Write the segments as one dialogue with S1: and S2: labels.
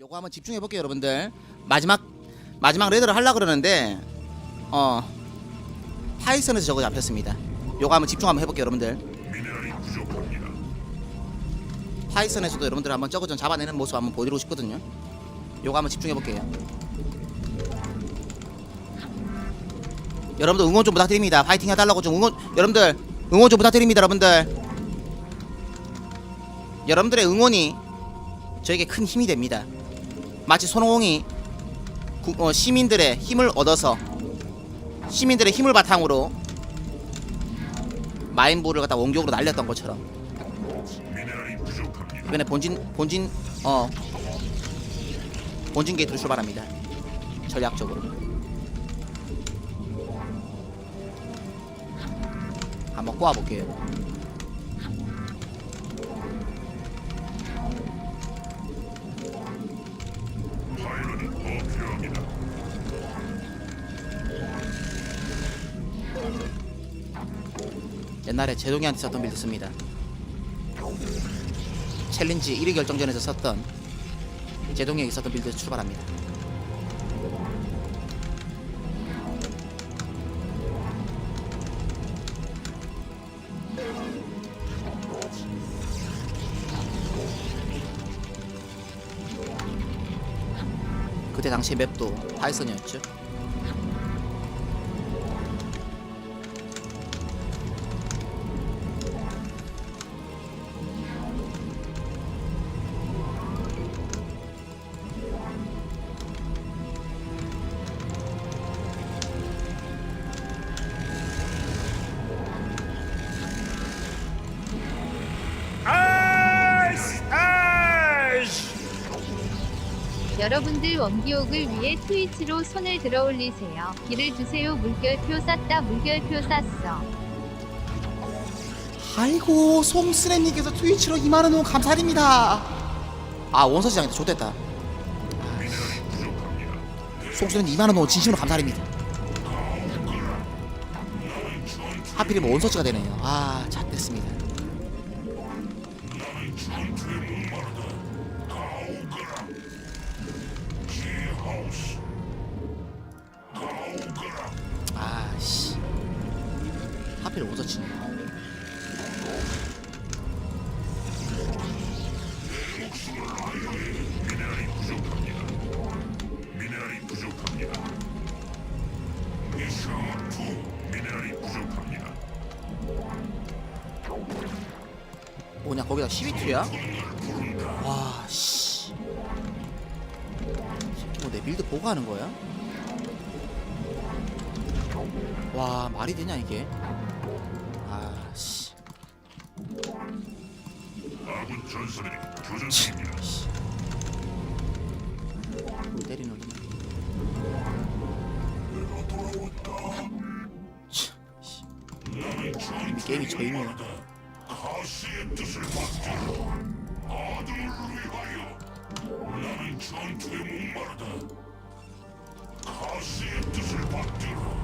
S1: 요거 한번 집중해 볼게요, 여러분들. 마지막 마지막 레드를 하려 그러는데 어 파이썬에서 저거 잡혔습니다. 요거 한번 집중 한번 해 볼게요, 여러분들.
S2: 미네랄이 부족합니다.
S1: 파이썬에서도 여러분들 한번 저거 좀 잡아내는 모습 한번 보여드리고 싶거든요. 요거 한번 집중해 볼게요. 여러분들 응원 좀 부탁드립니다. 파이팅 해달라고 좀 응원 여러분들 응원 좀 부탁드립니다, 여러분들. 여러분들의 응원이 저에게 큰 힘이 됩니다. 마치 손오공이 구- 어, 시민들의 힘을 얻어서 시민들의 힘을 바탕으로 마인부를 갖다 원격으로 날렸던 것처럼. 이번에 본진 본진 어 본진 게이트로 출발합니다. 전략적으로 한번 꼬아 볼게요. 옛날에 제동이한테 썼던 빌드 씁니다. 챌린지 1위 결정전에서 썼던 제동이에게 썼던 빌드에서 출발합니다. 당시 맵도 파이썬이었죠.
S3: 여러분들 원기옥을 위해 트위치로 손을 들어 올리세요. 길을 주세요. 물결표 쌌다. 물결표 쌌어.
S1: 아이고 송스레님께서 트위치로 2만원 후원 감사드립니다 아 좋댔다
S2: 미네랄이 부족합니다.
S1: 송스레님 2만원 후원 진심으로 감사드립니다 하필이면 원서치가 되네요 아 잣됐습니다 12투야? 와 씨. 새끼 뭐내 빌드 보고 하는 거야? 와 말이 되냐 이게? 아 씨.
S2: 아군 전선들이 교전 중입니다.
S1: 씨. 뭘 때리는 씨. 이미 게임이 저 이미야.
S2: 가시의 뜻을 받 전투에 목마르다. 가시의 뜻을 받들어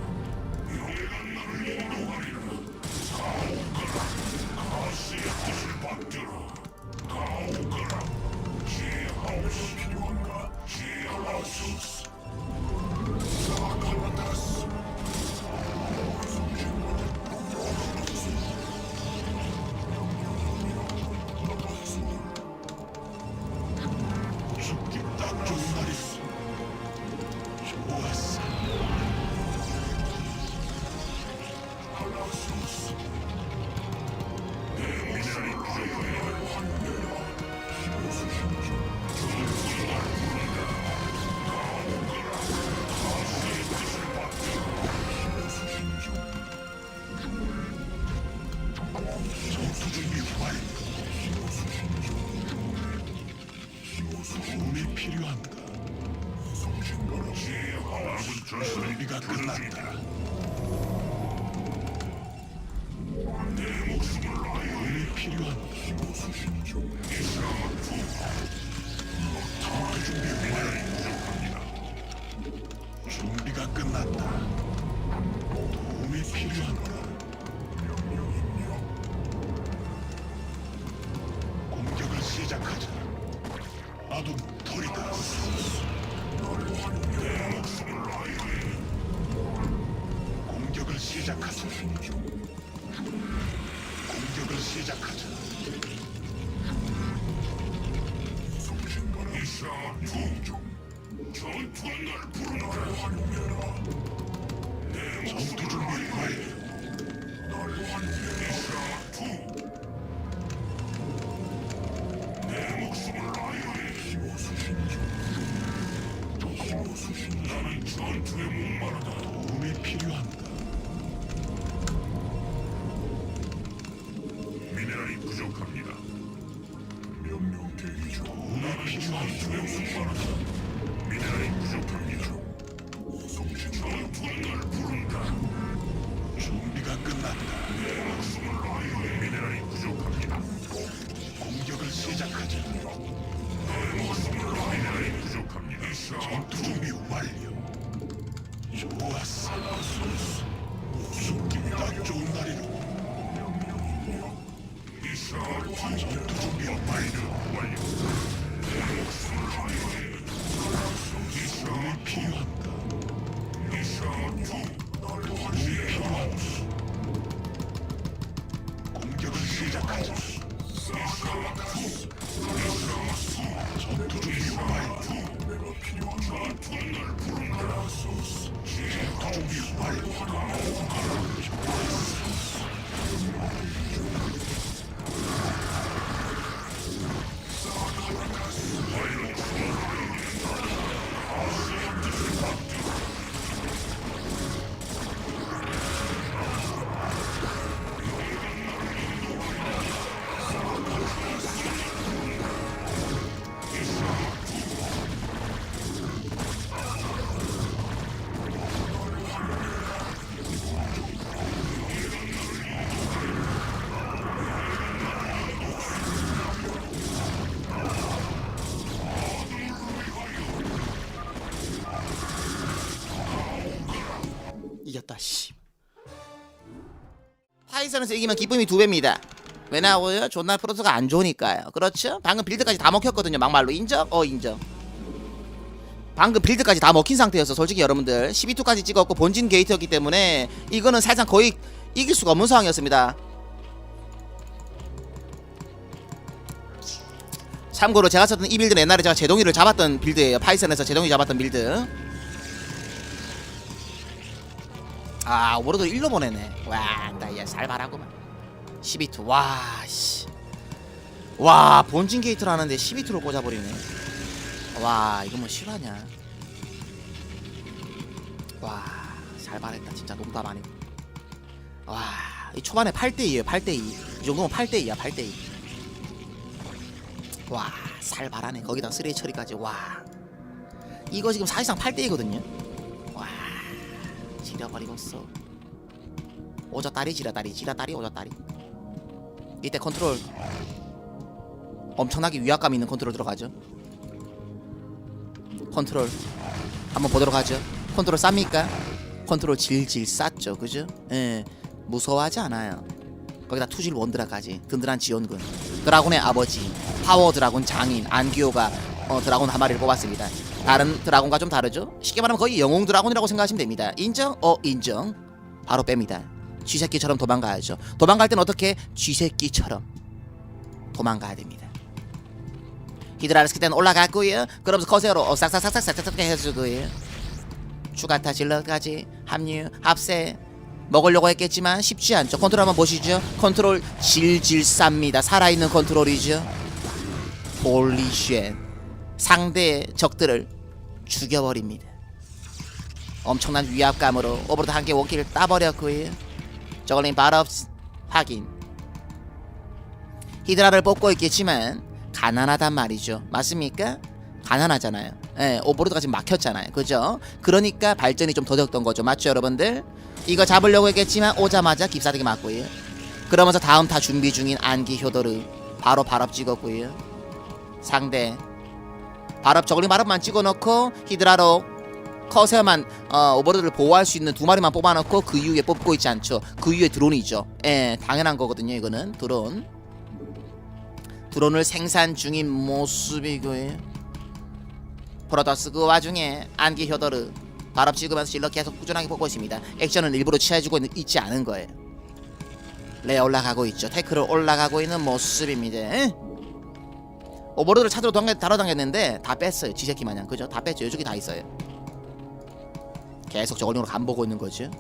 S2: 나 전투 준비 완료. 완료. 도움이 필요한가? 도움이 필요한가? 공격을 시작하자. 전투 준비 완료. 내가 필요한 전투 준비 완료.
S1: 이겼다 씨. 파이썬에서 이기면 기쁨이 두 배입니다. 왜냐고요? 존나 프로토가 안 좋으니까요. 그렇죠? 방금 빌드까지 다 먹혔거든요 막말로. 인정? 어 인정. 방금 빌드까지 다 먹힌 상태였어 솔직히 여러분들. 12투까지 찍었고 본진 게이트였기 때문에 이거는 사실상 거의 이길 수가 없는 상황이었습니다. 참고로 제가 썼던 이 빌드는 옛날에 제가 제동이를 잡았던 빌드예요. 파이썬에서 제동이 잡았던 빌드 아 오버로드 일로 보내네. 와나얘 살발하구만. 12투 와씨. 와 본진 게이트를 하는데 12투로 꽂아버리네. 와 이거 뭐 실화냐? 와 살발했다. 진짜 농담 아니고. 와이 초반에 8대2에요 8대2 이 정도면 8대2야 8대2 와 살발하네. 거기다 쓰레기 처리까지. 와. 이거 지금 사실상 8대2거든요. 와 지려버리겠어 오졌다리 지려다리 지려다리 오졌다리 이때 컨트롤 엄청나게 위압감 있는 컨트롤 들어가죠. 컨트롤 한번 보도록 하죠. 컨트롤 쌉니까? 컨트롤 질질 쌌죠. 그죠? 예. 무서워하지 않아요. 거기다 투질 원드라까지. 든든한 지원군. 드라곤의 아버지 파워 드라곤 장인 안기호가 어, 드라곤 한 마리를 뽑았습니다 다른 드라곤과 좀 다르죠? 쉽게 말하면 거의 영웅 드라곤이라고 생각하시면 됩니다. 인정? 어 인정. 바로 뺍니다. 쥐새끼처럼 도망가야죠. 도망갈 땐 어떻게? 쥐새끼처럼 도망가야 됩니다. 히드라르스키 때는 올라갔고요. 그러면서 커세어로 어, 싹싹싹싹싹싹 해주고요. 추가 타 질러까지 합류 합세. 먹으려고 했겠지만 쉽지 않죠. 컨트롤 한번 보시죠. 컨트롤 질질 쌉니다. 살아있는 컨트롤이죠. 홀리쉣 상대 적들을 죽여버립니다. 엄청난 위압감으로 오버로드 한 개 원킬을 따버렸고요. 저걸린 발업스 확인. 히드라를 뽑고 있겠지만 가난하단 말이죠. 맞습니까? 가난하잖아요. 예, 오버로드가 지금 막혔잖아요. 그죠? 그러니까 발전이 좀 더뎠던 거죠. 맞죠 여러분들? 이거 잡으려고 했겠지만 오자마자 깁사되게 맞고요. 그러면서 다음 타 준비 중인 안기 효도르 바로 발업 찍었고요. 상대 발업 저글링 발업만 찍어놓고 히드라로 커세어만 어, 오버로드를 보호할 수 있는 두 마리만 뽑아놓고 그 이후에 뽑고 있지 않죠. 그 이후에 드론이죠. 예 당연한 거거든요 이거는. 드론. 드론을 생산 중인 모습이고요 프로토스 그 와중에 안기 효도르 발업 찍으면서 실러 계속 꾸준하게 뽑고 있습니다. 액션은 일부러 취해주고 있- 있지 않은 거예요. 레 올라가고 있죠. 태클을 올라가고 있는 모습입니다 오버로드를 찾으러 당겨, 달아당겼는데 다 뺐어요 지새끼 마냥. 그죠? 다 뺐죠. 이쪽에 다 있어요. 계속 저걸링으로 간 보고 있는 거죠.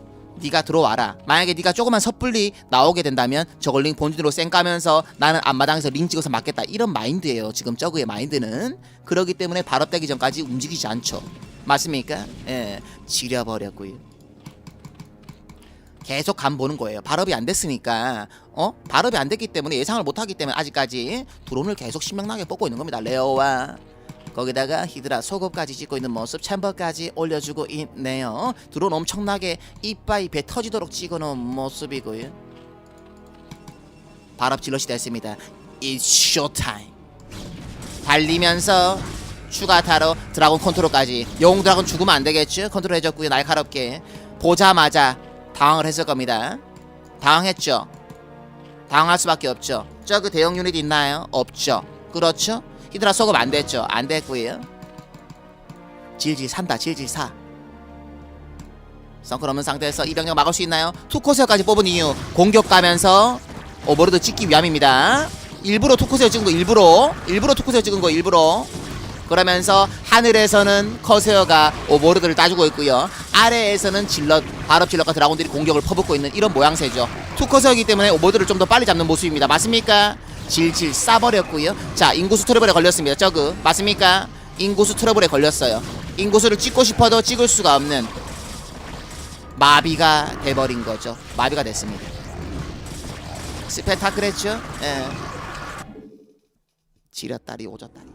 S1: 네가 들어와라. 만약에 네가 조금만 섣불리 나오게 된다면 저걸링 본진으로 쌩 까면서 나는 앞마당에서 링 찍어서 맞겠다. 이런 마인드예요 지금 저그의 마인드는. 그러기 때문에 발업되기 전까지 움직이지 않죠. 맞습니까? 예. 지려버렸고요 계속 간 보는 거예요. 발업이 안 됐으니까 어 발업이 안 됐기 때문에 예상을 못 하기 때문에 아직까지 드론을 계속 신명나게 뽑고 있는 겁니다. 레오와 거기다가 히드라 속업까지 찍고 있는 모습 챔버까지 올려주고 있네요. 드론 엄청나게 이빠이 배 터지도록 찍어놓은 모습이고요. 발업 질럿이 됐습니다. It's showtime. 달리면서 추가 타로 드라곤 컨트롤까지 용 드라곤 죽으면 안 되겠죠? 컨트롤 해줬고요 날카롭게 보자마자 당황을 했을 겁니다. 당황했죠. 당황할 수밖에 없죠. 저그 대형 유닛 있나요? 없죠. 그렇죠? 히드라 소급 안 됐죠. 안 됐고요. 질질 산다. 질질 사. 성클 없는 상태에서 이병력 막을 수 있나요? 투코세어까지 뽑은 이유 공격 가면서 오버로드 찍기 위함입니다. 일부러 투코세어 찍은 거 일부러 일부러 투코세어 찍은 거 일부러 그러면서 하늘에서는 커세어가 오버로드를 따주고 있고요. 아래에서는 질럿, 발업 질럿과 드라곤들이 공격을 퍼붓고 있는 이런 모양새죠. 투 커세어이기 때문에 오버로드를 좀 더 빨리 잡는 모습입니다. 맞습니까? 질질 싸버렸고요. 자, 인구수 트러블에 걸렸습니다. 저그 맞습니까? 인구수 트러블에 걸렸어요. 인구수를 찍고 싶어도 찍을 수가 없는 마비가 돼버린 거죠. 마비가 됐습니다. 스페타클했죠? 예. 지렸다리 오졌다리.